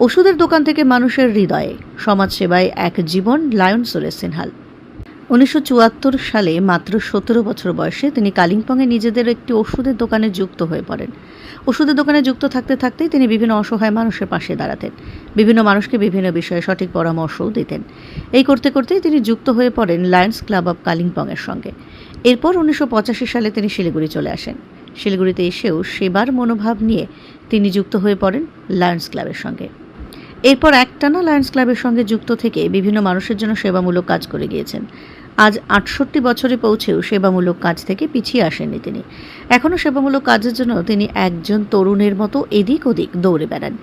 ওষুধের দোকান থেকে মানুষের হৃদয়ে সমাজসেবায় এক জীবন লায়ন সুরেশ সিনহাল। উনিশশো চুয়াত্তর সালে মাত্র সতেরো বছর বয়সে তিনি কালিম্পংয়ে নিজেদের একটি ওষুধের দোকানে যুক্ত হয়ে পড়েন। ওষুধের দোকানে যুক্ত থাকতে থাকতেই তিনি বিভিন্ন অসহায় মানুষের পাশে দাঁড়াতেন। বিভিন্ন মানুষকে বিভিন্ন বিষয়ে সঠিক পরামর্শও দিতেন। এই করতে করতেই তিনি যুক্ত হয়ে পড়েন লায়ন্স ক্লাব অব কালিম্পংয়ের সঙ্গে। এরপর উনিশশো পঁচাশি সালে তিনি শিলিগুড়ি চলে আসেন। শিলিগুড়িতে এসেও সেবার মনোভাব নিয়ে তিনি যুক্ত হয়ে পড়েন লায়ন্স ক্লাবের সঙ্গে। এরপর একটানা লায়ন্স ক্লাবের সঙ্গে যুক্ত থেকে বিভিন্ন মানুষের জন্য সেবামূলক কাজ করে গিয়েছেন। আজ আটষট্টি বছরে পৌঁছেও সেবামূলক কাজ থেকে পিছিয়ে আসেননি তিনি। এখনও সেবামূলক কাজের জন্য তিনি একজন তরুণের মতো এদিক ওদিক দৌড়ে বেড়ান।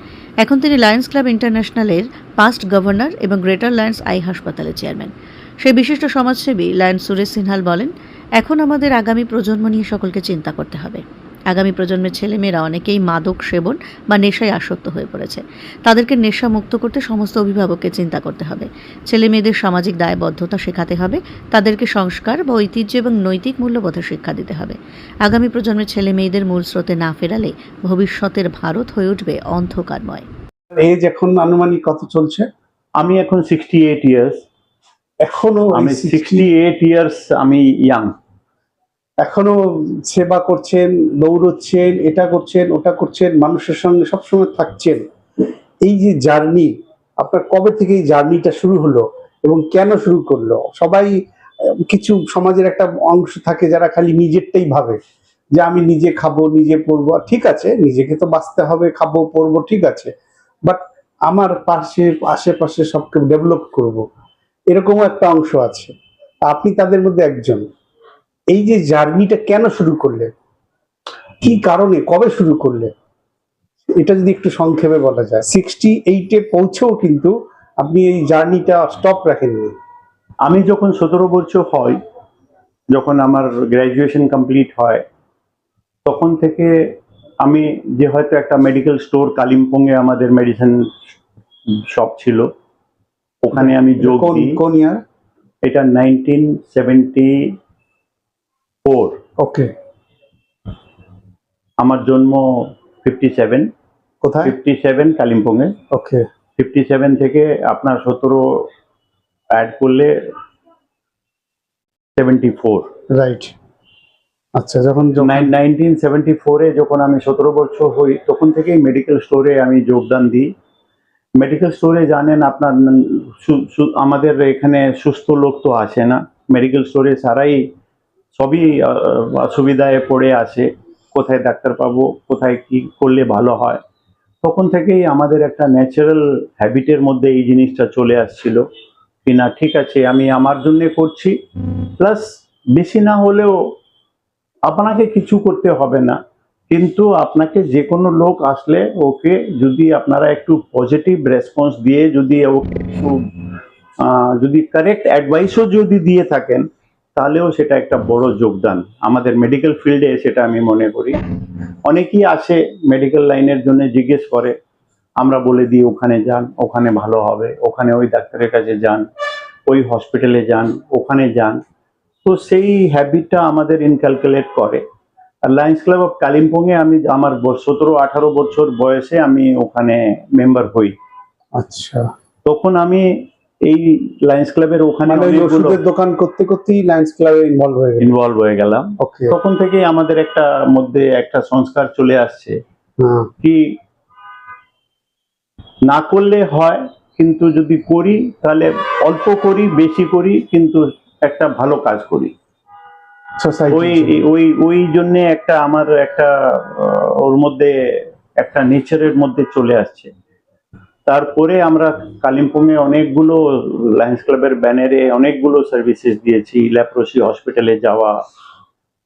এখন তিনি লায়ন্স ক্লাব ইন্টারন্যাশনালের পাস্ট গভর্নর এবং গ্রেটার লায়ন্স আই হাসপাতালের চেয়ারম্যান সেই বিশিষ্ট সমাজসেবী লায়ন্স সুরেশ সিনহাল বলেন, এখন আমাদের আগামী প্রজন্ম নিয়ে সকলকে চিন্তা করতে হবে। আগামী প্রজন্মের ছেলেমেয়েরা অনেকেই মাদক সেবন বা নেশায় আসক্ত হয়ে পড়েছে। তাদেরকে নেশা মুক্ত করতে সমস্ত অভিভাবককে চিন্তা করতে হবে। ছেলে মেয়েদের সামাজিক দায়বদ্ধতা শেখাতে হবে তাদেরকে সংস্কার বা ঐতিহ্য এবং নৈতিক মূল্যবোধের শিক্ষা দিতে হবে। আগামী প্রজন্মের ছেলে মেয়েদের মূল স্রোতে না ফেরালে ভবিষ্যতের ভারত হয়ে উঠবে অন্ধকারময়। এজ এখন আনুমানিক কত চলছে? আমি এখন সিক্সটি এইট ইয়ার্স এখনও আমি এই 60 সিক্সটি এইট ইয়ার্স আমি ইয়াং এখনও সেবা করছেন, দৌড়চ্ছেন, এটা করছেন, ওটা করছেন, মানুষের সঙ্গে সবসময় থাকছেন। এই যে জার্নি, আপনার কবে থেকে এই জার্নিটা শুরু হলো এবং কেন শুরু করল? সবাই, কিছু সমাজের একটা অংশ থাকে যারা খালি নিজেরটাই ভাবে যে আমি নিজে খাব, নিজে পরবো ঠিক আছে, নিজেকে তো বাঁচতে হবে, খাব, পরবো, ঠিক আছে। বাট আমার পাশে, আশেপাশে সবকে ডেভেলপ করব। এরকমও একটা অংশ আছে। আপনি তাদের মধ্যে একজন। এই যে জার্নিটা কেন শুরু করলে? কি কারণে? কবে শুরু করলে? এটা যদি একটু সংক্ষেপে বলা যায়। সিক্সটি এইটে পৌঁছেও কিন্তু আপনি এই জার্নিটা স্টপ রাখেননি। আমি যখন সতেরো বছর হয় যখন আমার গ্র্যাজুয়েশন কমপ্লিট হয় তখন থেকে আমি যে হয়তো একটা মেডিকেল স্টোর কালিম্পংয়ে আমাদের মেডিসিন শপ ছিল ওখানে আমি যোগ কোন কোন ইয়ার এটা নাইনটিন সেভেন্টি ফোর ওকে আমার জন্ম ফিফটি সেভেন কোথায়? ফিফটি সেভেন কালিম্পংয়ে। ওকে ফিফটি সেভেন থেকে আপনার সতেরো অ্যাড করলে সেভেন্টি ফোর রাইট আচ্ছা যখন নাইনটিন সেভেন্টি ফোরে যখন আমি সতেরো বছর হই তখন থেকেই মেডিকেল স্টোরে আমি যোগদান দিই। মেডিকেল স্টোরে জানেন আপনার আমাদের এখানে সুস্থ লোক তো আসে না। মেডিকেল স্টোরে সারাই সবই অসুবিধায় পড়ে আছে। কোথায় ডাক্তার পাবো, কোথায় কি করলে ভালো হয়? তখন থেকেই আমাদের একটা ন্যাচারাল হ্যাবিটের মধ্যে এই জিনিসটা চলে আসছিল। কি না, ঠিক আছে, আমি আমার জন্য করছি। প্লাস বেশি না হলেও আপনাকে কিছু করতে হবে না। কিন্তু আপনাকে যে কোনো লোক আসলে ওকে যদি আপনারা একটু পজিটিভ রেসপন্স দিয়ে যদি ওকে একটু যদি কারেক্ট অ্যাডভাইসও যদি দিয়ে থাকেন তাহলেও সেটা একটা বড় যোগদান। আমাদের মেডিকেল ফিল্ডে সেটা আমি মনে করি। অনেকেই আসে মেডিকেল লাইনের জন্য জিজ্ঞেস করে আমরা বলে দিই ওখানে যান ওখানে ভালো হবে ওখানে ওই ডাক্তারের কাছে যান ওই হসপিটালে যান ওখানে যান। তো সেই হ্যাবিটটা আমাদের ইনক্যালকুলেট করে। আর লায়ন্স ক্লাব অফ কালিম্পংয়ে আমি আমার সতেরো আঠারো বছর বয়সে আমি ওখানে মেম্বার হই। আচ্ছা। তখন আমি এই লায়ন্স ক্লাবের ওখানে মানে ওষুধের দোকান করতে করতেই লায়ন্স ক্লাবে ইনভলভ হয়ে ইনভলভ হয়ে গেলাম। তখন থেকেই আমাদের একটা মধ্যে একটা সংস্কার চলে আসছে। হ্যাঁ। কি না করলে হয় কিন্তু যদি করি তাহলে অল্প করি বেশি করি কিন্তু একটা ভালো কাজ করি। ওই ওই ওই জন্য একটা আমার একটা ওর মধ্যে একটা নেচারের মধ্যে চলে আসছে। তারপরে আমরা কালিম্পংয়ে অনেকগুলো লায়ন্স ক্লাবের ব্যানারে অনেকগুলো সার্ভিসেস দিয়েছি। ল্যাপ্রোসি হসপিটালে যাওয়া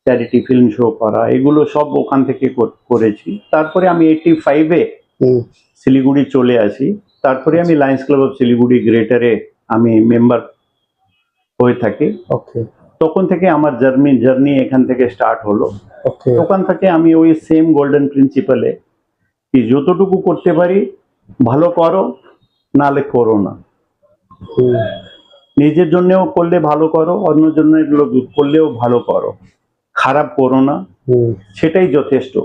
চ্যারিটি ফিল্ম শো করা এগুলো সব ওখান থেকে করেছি। তারপরে আমি এইটি ফাইভে শিলিগুড়ি চলে আসি। তারপরে আমি লায়ন্স ক্লাব অফ শিলিগুড়ি গ্রেটারে আমি মেম্বার হয়ে থাকি। ওকে তখন থেকে আমার জার্নি জার্নি এখান থেকে স্টার্ট হলো। ওখান থেকে আমি ওই সেম গোল্ডেন প্রিন্সিপালে কি যতটুকু করতে পারি ভালো করো নালে করো না। নিজের জন্যও করলে ভালো করো অন্য জনের লোক করলেও ভালো করো। খারাপ করো না। সেটাই যথেষ্ট।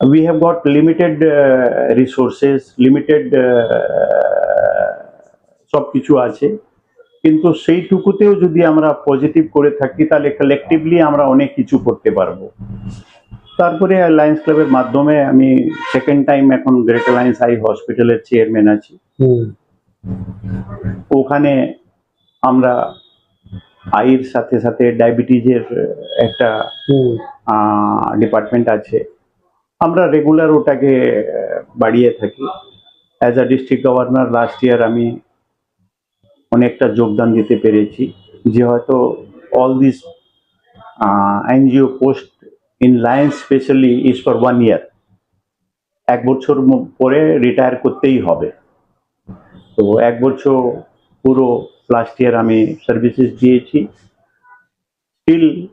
Have got limited uh, resources limited সব কিছু আছে। কিন্তু সেইটুকুতেও যদি আমরা পজিটিভ করে থাকি তাহলে কালেকটিভলি আমরা অনেক কিছু করতে পারব। তারপরে লায়ন্স ক্লাবের মাধ্যমে আমি সেকেন্ড টাইম এখন গ্রেট লায়ন্স আই হসপিটালের চেয়ারম্যান আছি। ওখানে আমরা আইয়ের সাথে সাথে ডায়াবেটিসের একটা ডিপার্টমেন্ট আছে। আমরা রেগুলার ওটাকে বাড়িয়ে থাকি। As a district governor last year আমি অনেকটা যোগদান দিতে পেরেছি। যে হয়তো all this NGO post in lions specially is for one year এক বছর পরে রিটায়ার করতেই হবে। তো এক বছর পুরো লাস্ট ইয়ার আমি সার্ভিসেস দিয়েছি। স্টিল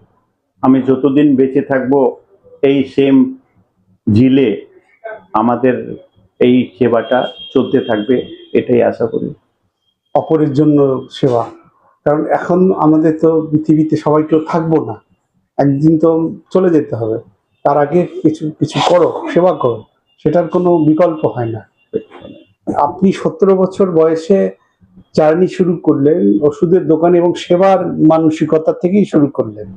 আমি যতদিন বেঁচে থাকব, এই সেম জিলে আমাদের এই সেবাটা চলতে থাকবে, এটাই আশা করি। অপরের জন্য সেবা। কারণ এখন আমাদের তো পৃথিবীতে সবাই কেউ থাকব না। একদিন তো চলে যেতে হবে। তার আগে কিছু কিছু করো, সেবা করো। সেটার কোনো বিকল্প হয় না। আপনি সতেরো বছর বয়সে জার্নি শুরু করলেন, ওষুধের দোকান এবং সেবার মানসিকতা থেকেই শুরু করলেন।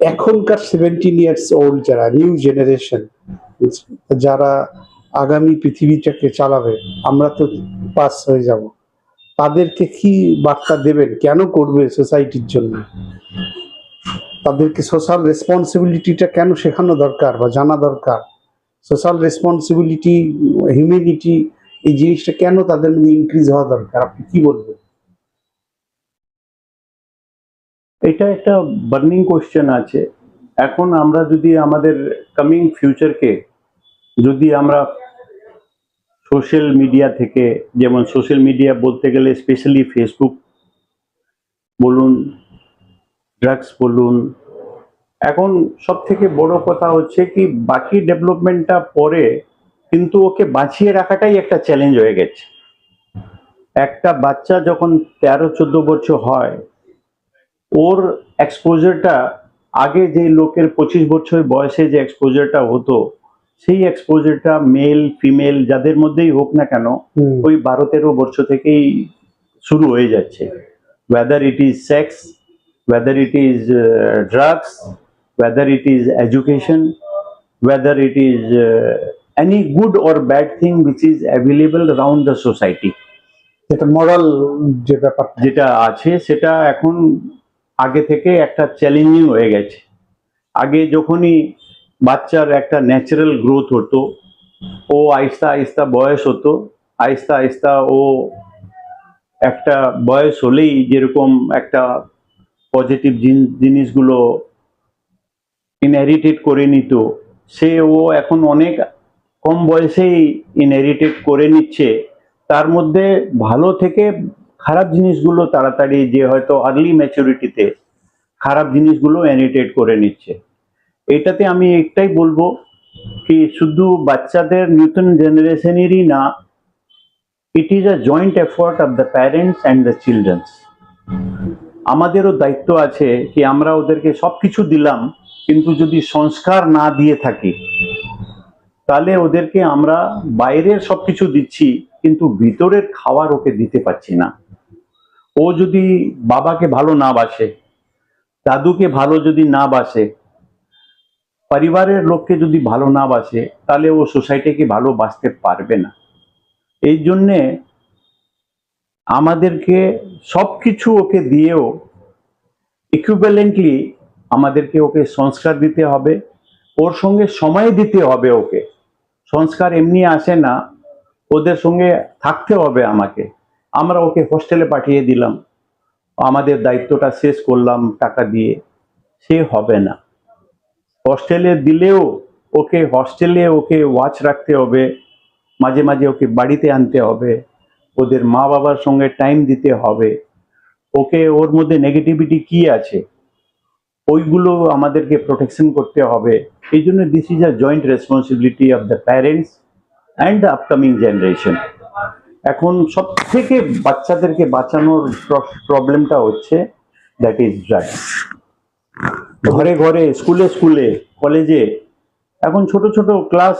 এখনকার সেভেন্টিন ইয়ার্স ওল্ড যারা নিউ জেনারেশন যারা আগামী পৃথিবীটাকে চালাবে, আমরা তো পাস হয়ে যাব। তাদেরকে কি বার্তা দেবেন? কেন করবে সোসাইটির জন্য? তাদেরকে সোশ্যাল রেসপন্সিবিলিটিটা কেন শেখানো দরকার বা জানা দরকার? সোশ্যাল রেসপন্সিবিলিটি হিউম্যানিটি এই জিনিসটা কেন তাদের মধ্যে ইনক্রিজ হওয়া দরকার? আপনি কি বলবেন? এটা একটা বার্নিং কোয়েশ্চেন আছে। এখন আমরা যদি আমাদের কামিং ফিউচারকে যদি আমরা সোশ্যাল মিডিয়া থেকে, যেমন সোশ্যাল মিডিয়া বলতে গেলে স্পেশালি ফেসবুক বলুন ড্রাগস বলুন। এখন সব থেকে বড় কথা হচ্ছে কি বাকি ডেভেলপমেন্টটা পরে কিন্তু ওকে বাঁচিয়ে রাখাটাই একটা চ্যালেঞ্জ হয়ে গেছে। একটা বাচ্চা যখন তেরো চোদ্দ বছর হয় ওর এক্সপোজারটা আগে যে লোকের পঁচিশ বছর বয়সে যে এক্সপোজারটা হতো সেই এক্সপোজারটা মেল ফিমেল যাদের মধ্যেই হোক না কেন ওই বারো তেরো বছর থেকেই শুরু হয়ে যাচ্ছে। Whether it is sex whether it is uh, drugs whether it is education whether it is uh, any good or bad thing which is available around the society যেটা মরাল যে ব্যাপারটা যেটা আছে সেটা এখন আগে থেকে একটা চ্যালেঞ্জিং হয়ে গেছে আগে যখনই বাচ্চার একটা ন্যাচারাল গ্রোথ হতো ও আস্তে আস্তে বয়স হতো আস্তে আস্তে ও একটা বয়স হলেই যেরকম একটা পজিটিভ জিনিসগুলো ইনহেরিটেড করে নিত সে ও এখন অনেক কম বয়সেই ইনহেরিটেড করে নিচ্ছে। তার মধ্যে ভালো থেকে খারাপ জিনিসগুলো তাড়াতাড়ি যে হয়তো আর্লি ম্যাচুরিটিতে খারাপ জিনিসগুলো ইনহেরিটেড করে নিচ্ছে। এটাতে আমি একটাই বলব কি শুধু বাচ্চাদের নতুন জেনারেশনেরই না it is a joint effort of the parents and the children's আমাদেরও দায়িত্ব আছে কি আমরা ওদেরকে সব কিছু দিলাম, কিন্তু যদি সংস্কার না দিয়ে থাকি, তাহলে ওদেরকে আমরা বাইরের সব কিছু দিচ্ছি, কিন্তু ভিতরের খাবার ওকে দিতে পারছি না। ও যদি বাবাকে ভালো না বাসে, দাদুকে ভালো যদি না বাসে, পরিবারের লোককে যদি ভালো না বাসে, তাহলে ও সোসাইটিকে ভালো বাসতে পারবে না। এই জন্যে আমাদেরকে সব কিছু ওকে দিয়েও ইকুইভ্যালেন্টলি আমাদেরকে ওকে সংস্কার দিতে হবে, ওর সঙ্গে সময় দিতে হবে ওকে। সংস্কার এমনি আসে না, ওদের সঙ্গে থাকতে হবে আমাকে। আমরা ওকে হোস্টেলে পাঠিয়ে দিলাম, আমাদের দায়িত্বটা শেষ করলাম টাকা দিয়ে, সে হবে না। হোস্টেলে দিলেও ওকে, হোস্টেলে ওকে ওয়াচ রাখতে হবে, মাঝে মাঝে ওকে বাড়িতে আনতে হবে। ওদের মা বাবার সঙ্গে টাইম দিতে হবে। ওকে ওর মধ্যে নেগেটিভিটি কি আছে? ওইগুলো আমাদেরকে প্রোটেকশন করতে হবে। এই জন্য this is a joint responsibility of the parents and the upcoming generation এখন সব থেকে বাচ্চাদেরকে বাঁচানোর প্রবলেমটা হচ্ছে দ্যাট ইজ ড্রাগস ঘরে ঘরে স্কুলে স্কুলে কলেজে এখন ছোট ছোট ক্লাস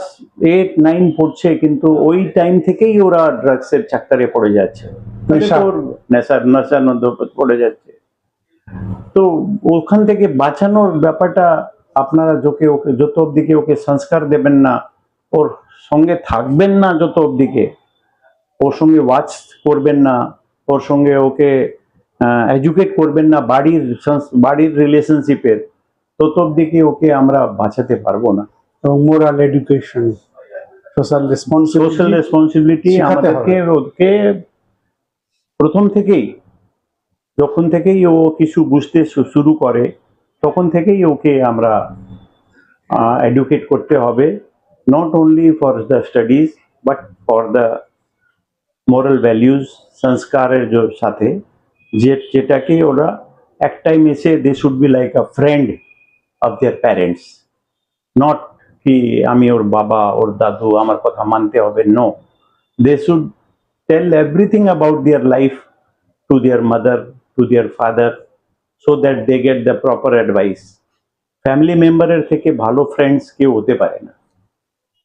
এইট নাইন পড়ছে কিন্তু ওই টাইম থেকেই ওরা ড্রাগসের চাক্কারে পড়ে যাচ্ছে। নেশার নেশার পড়ে যাচ্ছে। তো ওখান থেকে বাঁচানোর ব্যাপারটা আপনারা যোকে ওকে যত অবধিকে ওকে সংস্কার দেবেন না ওর সঙ্গে থাকবেন না যত অবধিকে ওর সঙ্গে ওয়াচ করবেন না ওর সঙ্গে ওকে এডুকেট করবেন না বাড়ির বাড়ির রিলেশনশিপের তত অবধিকে ওকে আমরা বাঁচাতে পারব না। এবং moral education social responsibility social responsibility আমাদেরকে ওকে প্রথম থেকেই যখন থেকেই ও কিছু বুঝতে শুরু করে তখন থেকেই ওকে আমরা এডুকেট করতে হবে not only for the studies but for the moral values সংস্কারের সাথে যে যেটাকে ওরা এক টাইম এসে they should be like a friend of their parents not কি আমি ওর বাবা ওর দাদু আমার কথা মানতে হবে no they should tell everything about their life to their mother to their father so that they get the proper advice family মেম্বারের থেকে ভালো ফ্রেন্ডস কেউ হতে পারে না।